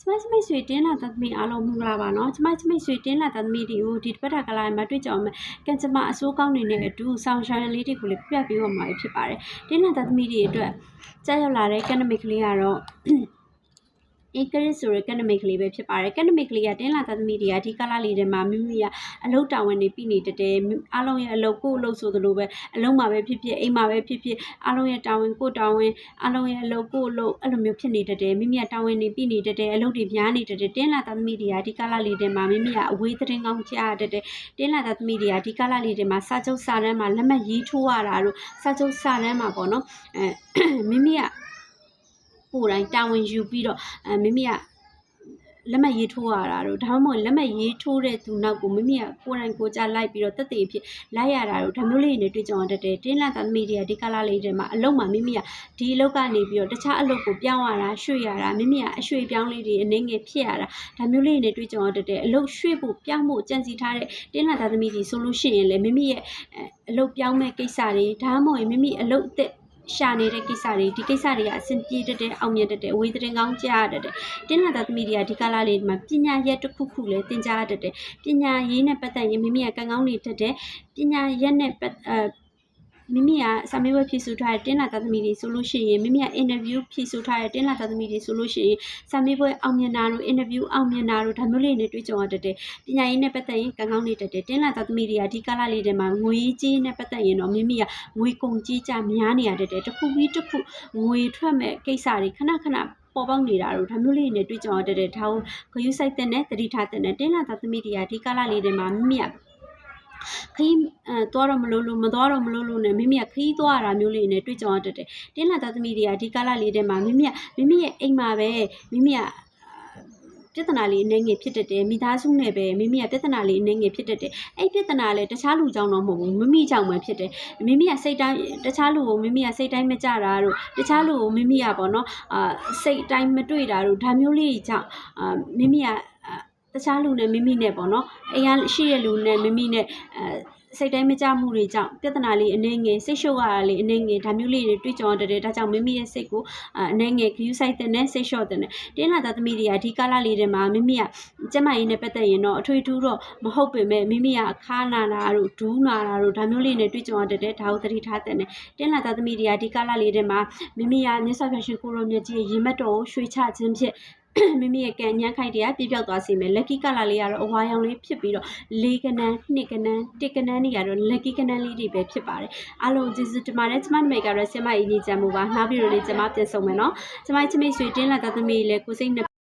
ကျမချမိတ်ဆွေတင်းလာသမီးအားလုံးမင်္ဂလာပါနော်ကျမချမိတ်ဆွေတင်းလာသမီးတွေကိုဒီတစ်ပတ်တာကလာမှာတွေ့ကြအောင်မယ်ကံကြမ္မာအစိုးကောင်းနေတဲ့အတူဆောင်းရှိုင်းလေးတွေကိုလည်းပြပြပေးပါမှာဖြစ်ပါတယ်တင်းလာသမီးတွေအတွက်ကြားရောက်လာတဲ့ကနမိတ်ကလေးကတော့ ဧကရစ်ဆိုရယ်ကနမိတ်ကလေးပဲဖြစ်ပါတယ်ကနမိတ်ကလေးကတင်းလာသမီးတွေကဒီကလာလေးတွေမှာမိမိကအလုတ်တာဝန်တွေပြီးနေတတ်တယ်မိအားလုံးရဲ့အလုတ်ကိုယ်အလုတ်ဆိုသလိုပဲအလုံးမှာပဲဖြစ်ဖြစ်အိမ်မှာပဲဖြစ်ဖြစ်အားလုံးရဲ့တာဝန်ကိုယ်တာဝန်အားလုံးရဲ့အလုတ်ကိုယ်အလုတ်အဲ့လိုမျိုးဖြစ်နေတတ်တယ်မိမိကတာဝန်တွေပြီးနေတတ်တယ်အလုတ်တွေများနေတတ်တယ်တင်းလာသမီးတွေကဒီကလာလေးတွေမှာမိမိကအဝေးသတင်းကောင်းကြားတတ်တယ်တင်းလာသမီးတွေကဒီကလာလေးတွေမှာစာချုပ်စာတမ်းမှာလက်မှတ်ရေးထိုးရတာတို့စာချုပ်စာတမ်းမှာပေါ့နော်အဲမိမိက ကိုယ်တိုင်တာဝန်ယူပြီးတော့အဲမိမိကလက်မှတ်ရေးထိုးရတာတို့ဒါမှမဟုတ်လက်မှတ်ရေးထိုးတဲ့သူနောက်ကိုမိမိကကိုယ်တိုင်ကိုယ်ကြလိုက်ပြီးတော့တက်တည်ဖြစ်လိုက်ရတာတို့ဒါမျိုးလေးတွေနဲ့တွေ့ကြုံရတတ်တယ်တင်းလာသမီးတွေကဒီကလာလေးတွေမှာအလုံးမှာမိမိကဒီအလုပ်ကနေပြီးတော့တခြားအလုပ်ကိုပြောင်းရတာရွှေ့ရတာမိမိကအရွှေ့ပြောင်းလေးတွေအနေငယ်ဖြစ်ရတာဒါမျိုးလေးတွေနဲ့တွေ့ကြုံရတတ်တယ်အလုပ်ရွှေ့ဖို့ပြောင်းဖို့ကြံစီထားတဲ့တင်းလာသမီးတွေဆိုလို့ရှိရင်လေမိမိရဲ့အဲအလုပ်ပြောင်းမဲ့ကိစ္စတွေဒါမှမဟုတ်ရင်မိမိအလုပ်အသက် ရှာနေတဲ့ကိစ္စတွေဒီကိစ္စတွေကအဆင်ပြေတတ်တဲ့အောင်မြင်တတ်တဲ့အဝေးသတင်းကောင်းကြားရတတ်တဲ့တင်းလာသားသမီးတွေကဒီကာလလေးမှာပညာရက်တစ်ခုခုလည်းသင်ကြားရတတ်တယ်ပညာရေးနဲ့ပတ်သက်ရင်မိမိကကံကောင်းနေတတ်တယ်ပညာရက်နဲ့ပတ်အဲ မိမိကစာမေးပွဲဖြေဆိုထားတဲ့တင်းလာသားသမီးတွေဆိုလို့ရှိရင်မိမိကအင်တာဗျူးဖြေဆိုထားတဲ့တင်းလာသားသမီးတွေဆိုလို့ရှိရင်စာမေးပွဲအောင်မြင်တာတို့အင်တာဗျူးအောင်မြင်တာတို့ဒါမျိုးလေးတွေတွေ့ကြုံရတတ်တယ်ပညာရေးနဲ့ပတ်သက်ရင်ကံကောင်းနေတတ်တယ်တင်းလာသားသမီးတွေကဒီကာလလေးတွေမှာငွေကြီးနဲ့ပတ်သက်ရင်တော့မိမိကငွေကုန်ကြီးကြများနေရတတ်တယ်တစ်ခုပြီးတစ်ခုငွေထွက်မဲ့ကိစ္စတွေခဏခဏပေါ်ပေါက်နေတာတို့ဒါမျိုးလေးတွေနဲ့တွေ့ကြုံရတဲ့တဲ့ဒါကိုဂယူဆိုင်တဲ့နဲ့တတိထားတဲ့နဲ့တင်းလာသားသမီးတွေကဒီကာလလေးတွေမှာမိမိက ခီးအဲသွားတော့မလို့လို့မသွားတော့မလို့လို့နဲ့မိမိကခီးသွားရတာမျိုးလေးတွေနဲ့တွေ့ကြုံရတဲ့တဲ့တင်းလာသားသမီးတွေကဒီကာလလေးတွေမှာမိမိကမိမိရဲ့အိမ်မှာပဲမိမိကပြဿနာလေးအနေငယ်ဖြစ်တတ်တယ်မိသားစုနဲ့ပဲမိမိကပြဿနာလေးအနေငယ်ဖြစ်တတ်တယ်အဲ့ပြဿနာလည်းတခြားလူကြောင့်တော့မဟုတ်ဘူးမိမိကြောင့်ပဲဖြစ်တယ်မိမိကစိတ်တိုင်းတခြားလူကိုမိမိကစိတ်တိုင်းမကြတာတို့တခြားလူကိုမိမိကပေါ့နော်အာစိတ်အတိုင်းမတွေ့တာတို့ဒါမျိုးလေးကြောင့်အာမိမိကအာ တခြားလူနဲ့မိမိနဲ့ပေါ့နော်အိမ်ကရှိတဲ့လူနဲ့မိမိနဲ့အဲစိတ်တိုင်းမကြမှုတွေကြောင့်ပြဿနာလေးအနေငယ်စိတ်ရှုပ်ရတာလေးအနေငယ်ဒါမျိုးလေးတွေတွေ့ကြုံရတဲ့ဒါကြောင့်မိမိရဲ့စိတ်ကိုအာအနေငယ်ဂယူဆိုင်တဲ့နဲ့စိတ်လျှော့တဲ့နဲ့တင်းလာသားသမီးတွေကဒီကာလလေးတွေမှာမိမိကကျမကြီးနဲ့ပတ်သက်ရင်တော့အထွေထူးတော့မဟုတ်ပေမဲ့မိမိကခါနာတာတို့ဒူးနာတာတို့ဒါမျိုးလေးနဲ့တွေ့ကြုံရတဲ့ဒါကိုသတိထားတဲ့နဲ့တင်းလာသားသမီးတွေကဒီကာလလေးတွေမှာမိမိကမြတ်စွာဘုရားရှင်ကိုရောမြတ်ကြီးရဲ့ရင်မတ်တော်ကိုရွှေချခြင်းဖြင့် မိမိရဲ့ကံဉဏ်ခိုက်တရားပြပြောက်သွားစေမယ် lucky ကလာလေးကတော့အဝါရောင်လေးဖြစ်ပြီးတော့လေးကနန်းနှစ်ကနန်းတစ်ကနန်းတွေကတော့ lucky ကနန်းလေးတွေပဲဖြစ်ပါတယ်အားလုံးကျေးဇူးတင်ပါတယ်ကျမတို့မိတ်ကတော့ဆင်မအင်းကြီးကြံမှုပါနောက်ပြီးတော့လေကျမပြန်ဆောင်မယ်နော်ကျမချစ်မိတ်ဆွေတင်းလာတဲ့သမီးလေးကိုစိတ်နှစ်